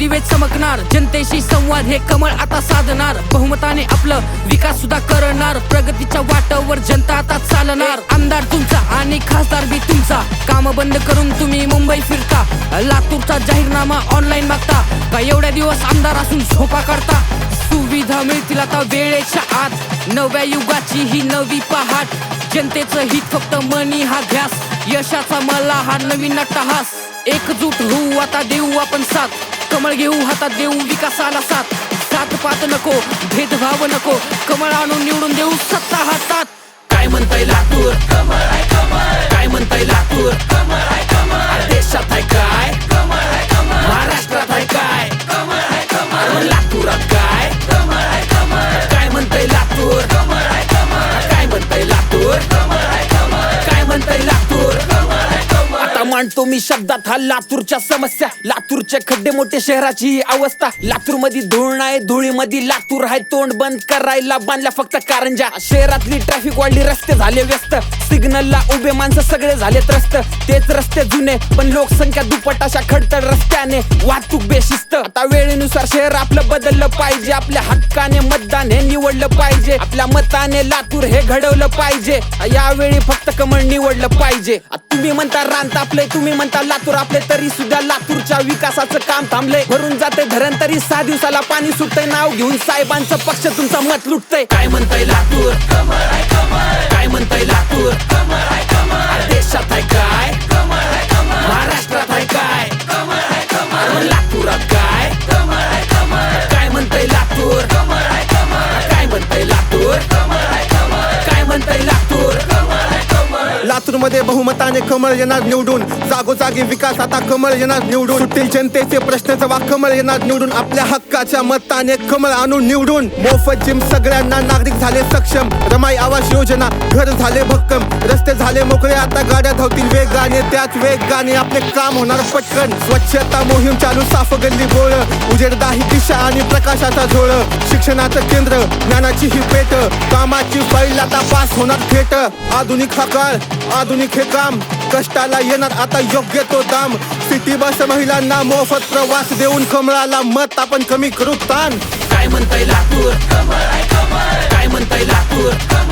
दिवेत चमकणार. जनतेशी संवाद हे कमळ आता साधणार. बहुमताने आपलं विकास सुद्धा करणार. प्रगतीच्या वाटावर जनता आता चालणार. आमदार तुमचा आणि खासदार बी तुमचा. काम बंद करून तुम्ही मुंबई फिरता. लातूरचा जाहीरनामा ऑनलाईन मागता. का एवढ्या दिवस आमदार असून झोपा काढता? सुविधा मिळतील आता वेळेच्या आत. नव्या युगाची ही नवी पहाट. जनतेचं हित फक्त मनी हा ध्यास यशाचा मला हा नवीन अट्टहास एकजूट होऊ आता देऊ आपण साथ. कमळ घेऊ हातात देऊ विकासाला साथ. सात पात नको भेदभाव नको. मांडतो मी शब्दात हा लातूरच्या समस्या. लातूरचे खड्डे मोठे शहराची ही अवस्था. लातूरमध्ये धूळ नाही धुळीमध्ये लातूर आहे. तोंड बंद करायला बांधल्या फक्त कारंजा. शहरातली ट्रॅफिक वाढली रस्ते झाले व्यस्त. सिग्नलला उभे माणसं सगळे झाले त्रस्त. तेच रस्ते जुने पण लोकसंख्या दुप्पट अशा खडतड रस्त्याने. वाहतूक बेशिस्त. आता वेळेनुसार शहर आपलं बदललं पाहिजे. आपल्या हक्काने मतदान हे निवडलं पाहिजे. आपल्या मताने लातूर हे घडवलं पाहिजे. यावेळी फक्त कमळ निवडलं पाहिजे. तुम्ही म्हणता रान तापलंय तुम्ही म्हणता लातूर आपले तरी सुद्धा लातूरच्या विकासाचं काम थांबलंय. भरून जाते धरण तरी सहा दिवसाला पाणी सुटतंय. नाव घेऊन साहेबांचं पक्ष तुमचं मत लुटतंय. काय म्हणतंय लातूर? मध्ये बहुमताने कमळ येणार निवडून. जागोजागी विकास आता कमळ येणार निवडून. सुटतील जनतेचे प्रश्न जवा कमळ येणार निवडून. आपल्या हक्काच्या मताने कमळ आणून निवडून. मोफत जिम सगळ्यांना नागरिक झाले सक्षम. रमाई आवास योजना घर झाले भक्कम. रस्ते झाले मोकळे आता गाड्या धावतील वेगाने. त्याच वेगाने आपले काम होणार पटकन. स्वच्छता मोहीम चालू साफ गल्ली बोळ. उजेडदाही दिशा आणि प्रकाशाचा झोळ. शिक्षणाचं केंद्र ज्ञानाची ही पेट. कामाची फाईल आता पास होणार थेट. आधुनिक हा काळ आधुनिक हे काम. कष्टाला येणार आता योग्य तो दाम. सिटी बस महिलांना मोफत प्रवास देऊन कमळाला मत आपण कमी करू ताण. काय म्हणताय लातूर? काय म्हणताय लातूर? देशात